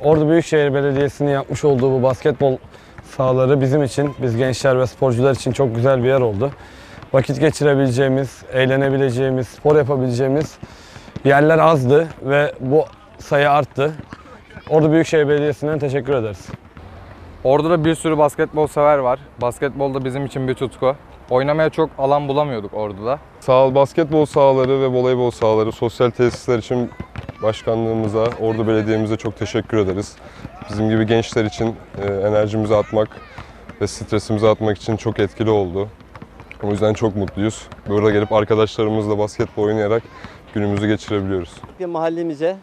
Ordu Büyükşehir Belediyesi'nin yapmış olduğu bu basketbol sahaları bizim için, biz gençler ve sporcular için çok güzel bir yer oldu. Vakit geçirebileceğimiz, eğlenebileceğimiz, spor yapabileceğimiz yerler azdı ve bu sayı arttı. Ordu Büyükşehir Belediyesi'ne teşekkür ederiz. Ordu'da bir sürü basketbol sever var. Basketbol da bizim için bir tutku. Oynamaya çok alan bulamıyorduk Ordu'da. Sağ basketbol sahaları ve voleybol sahaları, sosyal tesisler için başkanlığımıza, Ordu Belediye'mize çok teşekkür ederiz. Bizim gibi gençler için e, enerjimizi atmak ve stresimizi atmak için çok etkili oldu. O yüzden çok mutluyuz. Burada gelip arkadaşlarımızla basketbol oynayarak günümüzü geçirebiliyoruz. Bir mahallemize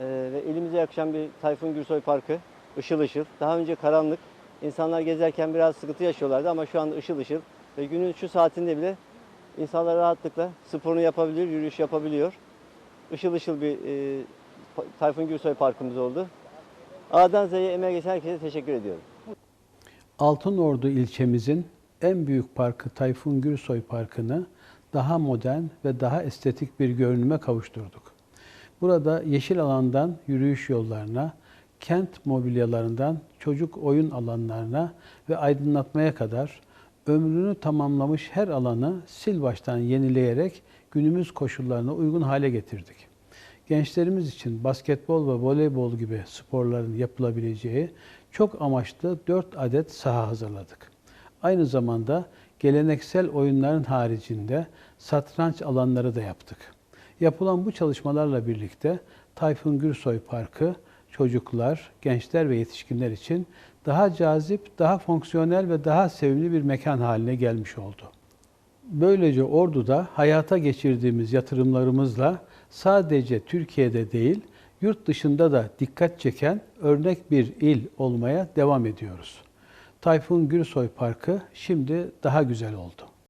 e, ve elimize yakışan bir Tayfun Gürsoy Parkı ışıl ışıl. Daha önce karanlık. İnsanlar gezerken biraz sıkıntı yaşıyorlardı ama şu anda ışıl ışıl. Ve günün şu saatinde bile insanlar rahatlıkla sporunu yapabiliyor, yürüyüş yapabiliyor. Işıl ışıl bir e, Tayfun Gürsoy Parkımız oldu. A'dan Z'ye emeğe geçen herkese teşekkür ediyorum. Altınordu ilçemizin en büyük parkı Tayfun Gürsoy Parkı'nı daha modern ve daha estetik bir görünüme kavuşturduk. Burada yeşil alandan yürüyüş yollarına, kent mobilyalarından çocuk oyun alanlarına ve aydınlatmaya kadar ömrünü tamamlamış her alanı sil baştan yenileyerek günümüz koşullarına uygun hale getirdik. Gençlerimiz için basketbol ve voleybol gibi sporların yapılabileceği çok amaçlı 4 adet saha hazırladık. Aynı zamanda geleneksel oyunların haricinde satranç alanları da yaptık. Yapılan bu çalışmalarla birlikte Tayfun Gürsoy Parkı çocuklar, gençler ve yetişkinler için daha cazip, daha fonksiyonel ve daha sevimli bir mekan haline gelmiş oldu. Böylece Ordu'da hayata geçirdiğimiz yatırımlarımızla sadece Türkiye'de değil, yurt dışında da dikkat çeken örnek bir il olmaya devam ediyoruz. Tayfun Gürsoy Parkı şimdi daha güzel oldu.